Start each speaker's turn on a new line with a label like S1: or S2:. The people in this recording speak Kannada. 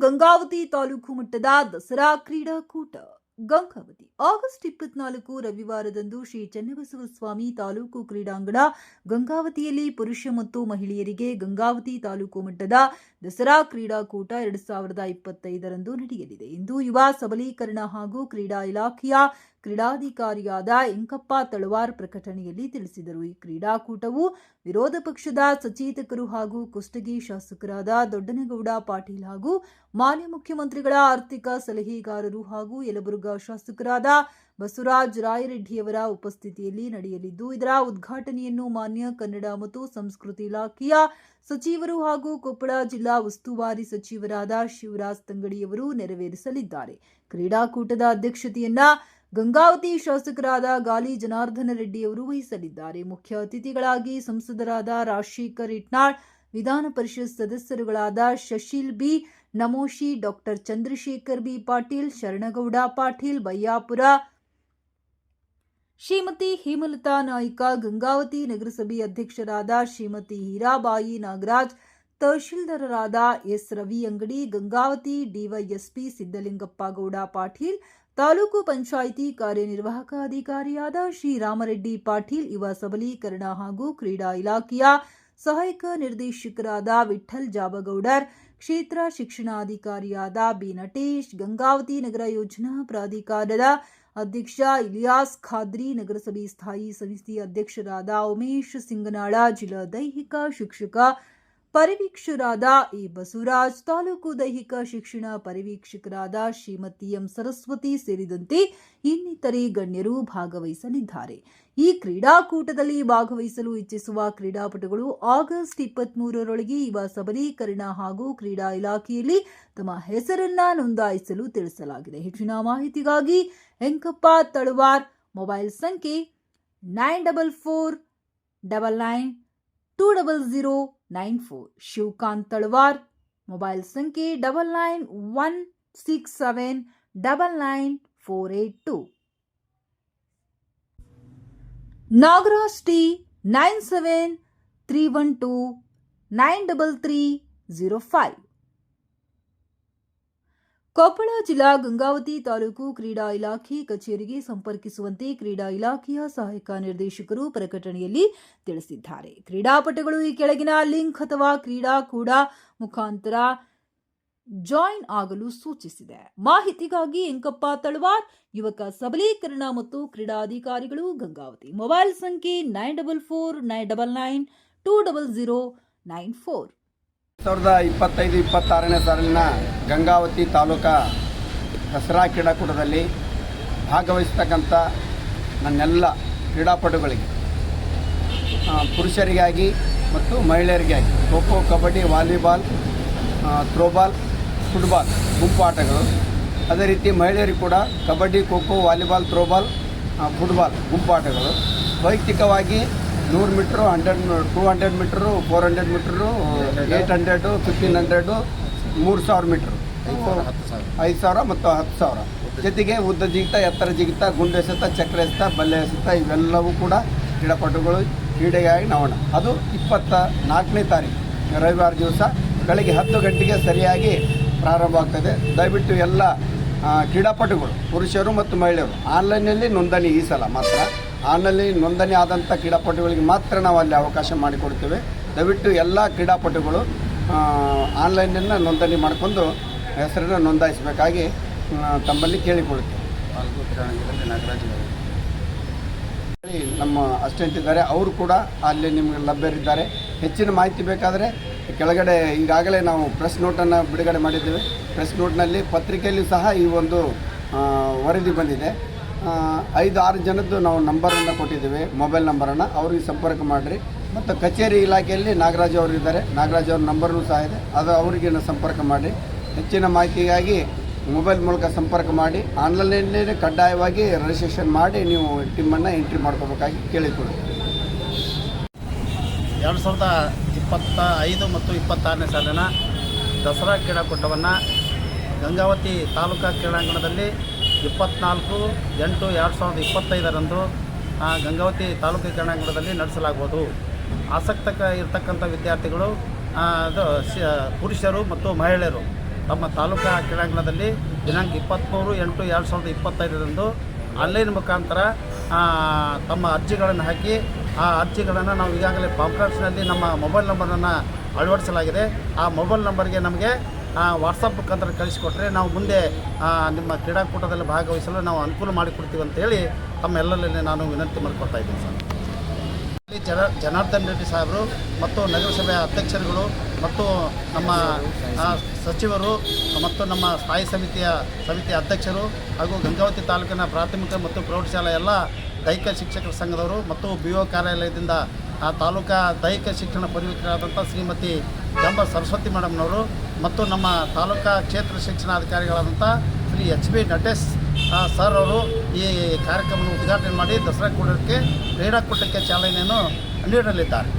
S1: ಗಂಗಾವತಿ ತಾಲೂಕು ಮಟ್ಟದ ದಸರಾ ಕ್ರೀಡಾಕೂಟ. ಗಂಗಾವತಿ. ಆಗಸ್ಟ್ ಇಪ್ಪತ್ನಾಲ್ಕು ರವಿವಾರದಂದು ಶ್ರೀ ಚನ್ನಬಸವ ಸ್ವಾಮಿ ತಾಲೂಕು ಕ್ರೀಡಾಂಗಣ ಗಂಗಾವತಿಯಲ್ಲಿ ಪುರುಷ ಮತ್ತು ಮಹಿಳೆಯರಿಗೆ ಗಂಗಾವತಿ ತಾಲೂಕು ಮಟ್ಟದ ದಸರಾ ಕ್ರೀಡಾಕೂಟ ಎರಡು ಸಾವಿರದ ಇಪ್ಪತ್ತೈದರಂದು ನಡೆಯಲಿದೆ. ಎಂದು ಯುವ ಸಬಲೀಕರಣ ಹಾಗೂ ಕ್ರೀಡಾ ಇಲಾಖೆಯ ಕ್ರೀಡಾಧಿಕಾರಿಯಾದ ಎಂಕಪ್ಪ ತಳವಾರ್ ಪ್ರಕಟಣೆಯಲ್ಲಿ ತಿಳಿಸಿದರು. ಈ ಕ್ರೀಡಾಕೂಟವು ವಿರೋಧ ಪಕ್ಷದ ಸಚೇತಕರು ಹಾಗೂ ಕುಷ್ಟಗಿ ಶಾಸಕರಾದ ದೊಡ್ಡನಗೌಡ ಪಾಟೀಲ್ ಹಾಗೂ ಮಾನ್ಯ ಮುಖ್ಯಮಂತ್ರಿಗಳ ಆರ್ಥಿಕ ಸಲಹೆಗಾರರು ಹಾಗೂ ಯಲಬುರ್ಗಾ ಶಾಸಕರಾದ ಬಸವರಾಜ್ ರಾಯರೆಡ್ಡಿಯವರ ಉಪಸ್ಥಿತಿಯಲ್ಲಿ ನಡೆಯಲಿದ್ದು, ಇದರ ಉದ್ಘಾಟನೆಯನ್ನು ಮಾನ್ಯ ಕನ್ನಡ ಮತ್ತು ಸಂಸ್ಕೃತಿ ಇಲಾಖೆಯ ಸಚಿವರು ಹಾಗೂ ಕೊಪ್ಪಳ ಜಿಲ್ಲಾ ಉಸ್ತುವಾರಿ ಸಚಿವರಾದ ಶಿವರಾಜ್ ತಂಗಡಿಯವರು ನೆರವೇರಿಸಲಿದ್ದಾರೆ. ಕ್ರೀಡಾಕೂಟದ ಅಧ್ಯಕ್ಷತೆಯನ್ನ ಗಂಗಾವತಿ ಶಾಸಕರಾದ ಗಾಲಿ ಜನಾರ್ದನ ರೆಡ್ಡಿಯವರು ವಹಿಸಲಿದ್ದಾರೆ. ಮುಖ್ಯ ಅತಿಥಿಗಳಾಗಿ ಸಂಸದರಾದ Rajashekhar Itnal, Vidhana Parishat ಸದಸ್ಯರುಗಳಾದ Shashil B, Namoshi doctor Chandrashekhar B Patil, Sharanagouda Patil Bayyapur Shrimati Hemalata Nayak Gangavati ನಗರಸಭೆ ಅಧ್ಯಕ್ಷರಾದ ಶ್ರೀಮತಿ ಹೀರಾಬಾಯಿ ನಾಗರಾಜ್, ತಹಶೀಲ್ದಾರರಾದ ಎಸ್ ರವಿ ಅಂಗಡಿ, ಗಂಗಾವತಿ ಡಿವೈಎಸ್ಪಿ ಸಿದ್ದಲಿಂಗಪ್ಪ ಗೌಡ ಪಾಟೀಲ್, ತಾಲೂಕು ಪಂಚಾಯಿತಿ ಕಾರ್ಯನಿರ್ವಾಹಕ ಅಧಿಕಾರಿಯಾದ ಶ್ರೀರಾಮರೆಡ್ಡಿ ಪಾಟೀಲ್, ಯುವ ಸಬಲೀಕರಣ ಹಾಗೂ ಕ್ರೀಡಾ ಇಲಾಖೆಯ ಸಹಾಯಕ ನಿರ್ದೇಶಕರಾದ ವಿಠ್ಠಲ್ ಜಾಬಗೌಡರ್ ಕ್ಷೇತ್ರ ಶಿಕ್ಷಣಾಧಿಕಾರಿಯಾದ ಬಿ. ನಟೇಶ್, ಗಂಗಾವತಿ ನಗರ ಯೋಜನಾ ಪ್ರಾಧಿಕಾರದ ಅಧ್ಯಕ್ಷ ಇಲಿಯಾಸ್ ಖಾದ್ರಿ, ನಗರಸಭೆ ಸ್ಥಾಯಿ ಸಮಿತಿ ಅಧ್ಯಕ್ಷರಾದ ಉಮೇಶ್ ಸಿಂಗನಾಳ, ಜಿಲ್ಲಾ ದೈಹಿಕ ಶಿಕ್ಷಕ ಪರಿವೀಕ್ಷಕರಾದ ಎ ಬಸವರಾಜ್, ತಾಲೂಕು ದೈಹಿಕ ಶಿಕ್ಷಣ ಪರಿವೀಕ್ಷಕರಾದ ಶ್ರೀಮತಿ ಎಂ ಸರಸ್ವತಿ ಸೇರಿದಂತೆ ಇನ್ನಿತರೆ ಗಣ್ಯರು ಭಾಗವಹಿಸಲಿದ್ದಾರೆ. ಈ ಕ್ರೀಡಾಕೂಟದಲ್ಲಿ ಭಾಗವಹಿಸಲು ಇಚ್ಛಿಸುವ ಕ್ರೀಡಾಪಟುಗಳು ಆಗಸ್ಟ್ ಇಪ್ಪತ್ಮೂರರೊಳಗೆ ಯುವ ಸಬಲೀಕರಣ ಹಾಗೂ ಕ್ರೀಡಾ ಇಲಾಖೆಯಲ್ಲಿ ತಮ್ಮ ಹೆಸರನ್ನ ನೋಂದಾಯಿಸಲು ತಿಳಿಸಲಾಗಿದೆ. ಹೆಚ್ಚಿನ ಮಾಹಿತಿಗಾಗಿ ಹೆಂಕಪ್ಪ ತಳುವಾರ್ ಮೊಬೈಲ್ ಸಂಖ್ಯೆ nine double four double nine two double zero nine four Shivakant Talawar mobile ಸಂಖ್ಯೆ double nine one six seven double nine four eight two Nagaraj T nine seven three one two nine double three zero five Koppal ಜಿಲ್ಲಾ ಗಂಗಾವತಿ ತಾಲೂಕು ಕ್ರೀಡಾ ಇಲಾಖೆ ಕಚೇರಿಗೆ ಸಂಪರ್ಕಿಸುವಂತೆ ಕ್ರೀಡಾ ಇಲಾಖೆಯ ಸಹಾಯಕ ನಿರ್ದೇಶಕರು ಪ್ರಕಟಣೆಯಲ್ಲಿ ತಿಳಿಸಿದ್ದಾರೆ. ಕ್ರೀಡಾಪಟುಗಳು ಈ ಕೆಳಗಿನ ಲಿಂಕ್ ಅಥವಾ ಕ್ರೀಡಾ ಕೂಡ ಮುಖಾಂತರ ಜಾಯಿನ್ ಆಗಲು ಸೂಚಿಸಿದೆ. ಮಾಹಿತಿಗಾಗಿ ಎಂಕಪ್ಪ ತಳವಾರ್, ಯುವಕ ಸಬಲೀಕರಣ ಮತ್ತು ಕ್ರೀಡಾಧಿಕಾರಿಗಳು ಗಂಗಾವತಿ. ಮೊಬೈಲ್ ಸಂಖ್ಯೆ nine double four, nine double nine, two double zero nine four.
S2: ಸಾವಿರದ ಇಪ್ಪತ್ತೈದು, ಇಪ್ಪತ್ತಾರನೇ ಸಾಲಿನ ಗಂಗಾವತಿ ತಾಲೂಕಾ ದಸರಾ ಕ್ರೀಡಾಕೂಟದಲ್ಲಿ ಭಾಗವಹಿಸ್ತಕ್ಕಂಥ ನನ್ನೆಲ್ಲ ಕ್ರೀಡಾಪಟುಗಳಿಗೆ ಪುರುಷರಿಗಾಗಿ ಮತ್ತು ಮಹಿಳೆಯರಿಗಾಗಿ kho kho, kabaddi, volleyball throwball football ಗುಂಪು ಆಟಗಳು ಅದೇ ರೀತಿ ಮಹಿಳೆಯರಿಗೆ ಕೂಡ kabaddi, kho kho, volleyball throwball football ಗುಂಪು ಆಟಗಳು ವೈಯಕ್ತಿಕವಾಗಿ ನೂರು metre hundred two hundred metre four hundred metre eight hundred fifteen hundred ಮೂರು ಸಾವಿರ ಮೀಟ್ರು. ಐದು ಸಾವಿರ ಮತ್ತು ಹತ್ತು ಸಾವಿರ. ಜೊತೆಗೆ ಉದ್ದ ಜಿಗಿತ ಎತ್ತರ ಜಿಗಿತ ಗುಂಡು ಎಸೆತ ಚಕ್ರ ಎಸೆತ ಬಲ್ಲೆ ಎಸೆತ ಇವೆಲ್ಲವೂ ಕೂಡ ಕ್ರೀಡಾಪಟುಗಳು ಕ್ರೀಡೆಗಾಗಿ ನೋಡೋಣ ಅದು ಇಪ್ಪತ್ತ ನಾಲ್ಕನೇ ತಾರೀಕು ರವಿವಾರ ದಿವಸ. ಬೆಳಗ್ಗೆ ಹತ್ತು ಗಂಟೆಗೆ ಸರಿಯಾಗಿ ಪ್ರಾರಂಭ ಆಗ್ತದೆ. ದಯವಿಟ್ಟು ಎಲ್ಲ ಕ್ರೀಡಾಪಟುಗಳು ಪುರುಷರು ಮತ್ತು ಮಹಿಳೆಯರು ಆನ್ಲೈನಲ್ಲಿ ನೋಂದಣಿ ಈ ಸಲ ಮಾತ್ರ. ಆನ್ಲೈನಲ್ಲಿ ನೋಂದಣಿ ಆದಂಥ ಕ್ರೀಡಾಪಟುಗಳಿಗೆ ಮಾತ್ರ ನಾವು ಅಲ್ಲಿ ಅವಕಾಶ ಮಾಡಿಕೊಡ್ತೇವೆ. ದಯವಿಟ್ಟು ಎಲ್ಲ ಕ್ರೀಡಾಪಟುಗಳು ಆನ್ಲೈನನ್ನು ನೋಂದಣಿ ಮಾಡಿಕೊಂಡು ಹೆಸರನ್ನು ನೋಂದಾಯಿಸಬೇಕಾಗಿ ತಮ್ಮಲ್ಲಿ ಕೇಳಿಕೊಳ್ಳುತ್ತೇವೆ. ಹೇಳಿ, ನಮ್ಮ ಅಸ್ಟೆಂಟ್ ಇದ್ದಾರೆ, ಅವರು ಕೂಡ ಅಲ್ಲಿ ನಿಮಗೆ ಲಭ್ಯರಿದ್ದಾರೆ. ಹೆಚ್ಚಿನ ಮಾಹಿತಿ ಬೇಕಾದರೆ ಕೆಳಗಡೆ ಈಗಾಗಲೇ ನಾವು ಪ್ರೆಸ್ ನೋಟನ್ನು ಬಿಡುಗಡೆ ಮಾಡಿದ್ದೇವೆ. ಪ್ರೆಸ್ ನೋಟ್ನಲ್ಲಿ ಪತ್ರಿಕೆಯಲ್ಲಿ ಸಹ ಈ ಒಂದು ವರದಿ ಬಂದಿದೆ. ಐದು, ಆರು ಜನದ್ದು ನಾವು ನಂಬರನ್ನು ಕೊಟ್ಟಿದ್ದೇವೆ, ಮೊಬೈಲ್ ನಂಬರನ್ನು. ಅವ್ರಿಗೆ ಸಂಪರ್ಕ ಮಾಡಿರಿ. ಮತ್ತು ಕಚೇರಿ ಇಲಾಖೆಯಲ್ಲಿ ನಾಗರಾಜ್ ಅವರು ಇದ್ದಾರೆ. ನಾಗರಾಜ್ ಅವ್ರ ನಂಬರ್ನೂ ಸಹ ಇದೆ. ಅದು ಅವರಿಗೆ ಸಂಪರ್ಕ ಮಾಡಿ ಹೆಚ್ಚಿನ ಮಾಹಿತಿಗಾಗಿ ಮೊಬೈಲ್ ಮೂಲಕ ಸಂಪರ್ಕ ಮಾಡಿ, ಆನ್ಲೈನಲ್ಲಿ ಕಡ್ಡಾಯವಾಗಿ ರಿಜಿಸ್ಟ್ರೇಷನ್ ಮಾಡಿ ನೀವು ಟೀಮನ್ನು ಎಂಟ್ರಿ ಮಾಡ್ಕೋಬೇಕಾಗಿ ಕೇಳಿಕೊಡಿ
S3: ಎರಡು ಸಾವಿರದ ಇಪ್ಪತ್ತ ಐದು ಮತ್ತು ಇಪ್ಪತ್ತಾರನೇ ಸಾಲಿನ ದಸರಾ ಕ್ರೀಡಾಕೂಟವನ್ನು ಗಂಗಾವತಿ ತಾಲೂಕಾ ಕ್ರೀಡಾಂಗಣದಲ್ಲಿ ಇಪ್ಪತ್ನಾಲ್ಕು, ಎಂಟು, ಎರಡು ಸಾವಿರದ ಇಪ್ಪತ್ತೈದರಂದು ಗಂಗಾವತಿ ತಾಲೂಕು ಕ್ರೀಡಾಂಗಣದಲ್ಲಿ ನಡೆಸಲಾಗುವುದು ಆಸಕ್ತ ಇರತಕ್ಕಂಥ ವಿದ್ಯಾರ್ಥಿಗಳು ಅದು ಪುರುಷರು ಮತ್ತು ಮಹಿಳೆಯರು ತಮ್ಮ ತಾಲೂಕಾ ಕ್ರೀಡಾಂಗಣದಲ್ಲಿ ದಿನಾಂಕ ಇಪ್ಪತ್ತ್ಮೂರು ಎಂಟು, ಎರಡು ಸಾವಿರದ ಇಪ್ಪತ್ತೈದರಂದು ಆನ್ಲೈನ್ ಮುಖಾಂತರ ತಮ್ಮ ಅರ್ಜಿಗಳನ್ನು ಹಾಕಿ, ಆ ಅರ್ಜಿಗಳನ್ನು ನಾವು ಈಗಾಗಲೇ ಪಾಂಪ್ಲೆಟ್ಸ್ನಲ್ಲಿ ನಮ್ಮ ಮೊಬೈಲ್ ನಂಬರನ್ನು ಅಳವಡಿಸಲಾಗಿದೆ. ಆ ಮೊಬೈಲ್ ನಂಬರ್ಗೆ ನಮಗೆ ವಾಟ್ಸಪ್ ಮುಖಾಂತರ ಕಳಿಸಿಕೊಟ್ರೆ ನಾವು ಮುಂದೆ ನಿಮ್ಮ ಕ್ರೀಡಾಕೂಟದಲ್ಲಿ ಭಾಗವಹಿಸಲು ನಾವು ಅನುಕೂಲ ಮಾಡಿಕೊಡ್ತೀವಿ ಅಂತೇಳಿ ತಮ್ಮೆಲ್ಲರಲ್ಲಿ ನಾನು ವಿನಂತಿ ಮಾಡಿಕೊಡ್ತಾ ಇದ್ದೀನಿ ಸರ್. ಇಲ್ಲಿ ಜನ, ಜನಾರ್ದನ್ ರೆಡ್ಡಿ ಸಾಹೇಬರು ಮತ್ತು ನಗರಸಭೆಯ ಅಧ್ಯಕ್ಷರುಗಳು ಮತ್ತು ನಮ್ಮ ಸಚಿವರು ಮತ್ತು ನಮ್ಮ ಸ್ಥಾಯಿ ಸಮಿತಿಯ ಸಮಿತಿಯ ಅಧ್ಯಕ್ಷರು ಹಾಗೂ ಗಂಗಾವತಿ ತಾಲೂಕಿನ ಪ್ರಾಥಮಿಕ ಮತ್ತು ಪ್ರೌಢಶಾಲಾ ಎಲ್ಲ ದೈಹಿಕ ಶಿಕ್ಷಕರ ಸಂಘದವರು ಮತ್ತು ಬಿ ಒ ಕಾರ್ಯಾಲಯದಿಂದ, ಆ, ತಾಲೂಕಾ ದೈಹಿಕ ಶಿಕ್ಷಣ ಪರಿವೀಕರಾದಂಥ ಶ್ರೀಮತಿ ಗಂಬ ಸರಸ್ವತಿ ಮೇಡಮ್ನವರು ಮತ್ತು ನಮ್ಮ ತಾಲೂಕಾ ಕ್ಷೇತ್ರ ಶಿಕ್ಷಣಾಧಿಕಾರಿಗಳಾದಂಥ Shri H B Natesh sir ಅವರು ಈ ಕಾರ್ಯಕ್ರಮವನ್ನು ಉದ್ಘಾಟನೆ ಮಾಡಿ ದಸರಾ ಕೂಟಕ್ಕೆ ಕ್ರೀಡಾಕೂಟಕ್ಕೆ ಚಾಲನೆಯನ್ನು ನೀಡಲಿದ್ದಾರೆ.